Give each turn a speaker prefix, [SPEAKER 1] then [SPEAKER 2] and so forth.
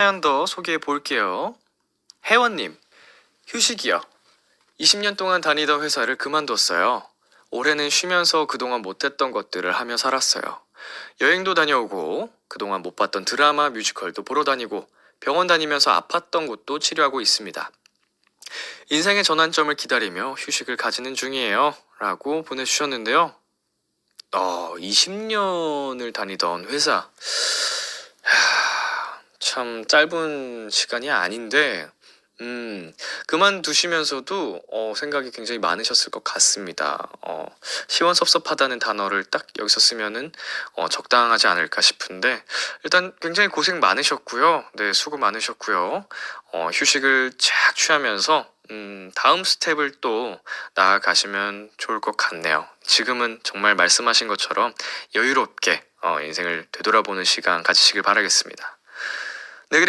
[SPEAKER 1] 사연 더 소개해 볼게요. 혜원님, 휴식이요. 20년 동안 다니던 회사를 그만뒀어요. 올해는 쉬면서 그동안 못했던 것들을 하며 살았어요. 여행도 다녀오고, 그동안 못 봤던 드라마, 뮤지컬도 보러 다니고, 병원 다니면서 아팠던 곳도 치료하고 있습니다. 인생의 전환점을 기다리며 휴식을 가지는 중이에요. 라고 보내주셨는데요. 어, 20년을 다니던 회사. 하, 참 짧은 시간이 아닌데, 음, 그만두시면서도 어, 생각이 굉장히 많으셨을 것 같습니다. 어, 시원섭섭하다는 단어를 딱 여기서 쓰면은 어, 적당하지 않을까 싶은데 일단 굉장히 고생 많으셨고요. 네, 수고 많으셨고요. 어, 휴식을 쫙 취하면서 음, 다음 스텝을 또 나아가시면 좋을 것 같네요. 지금은 정말 말씀하신 것처럼 여유롭게 어, 인생을 되돌아보는 시간 가지시길 바라겠습니다.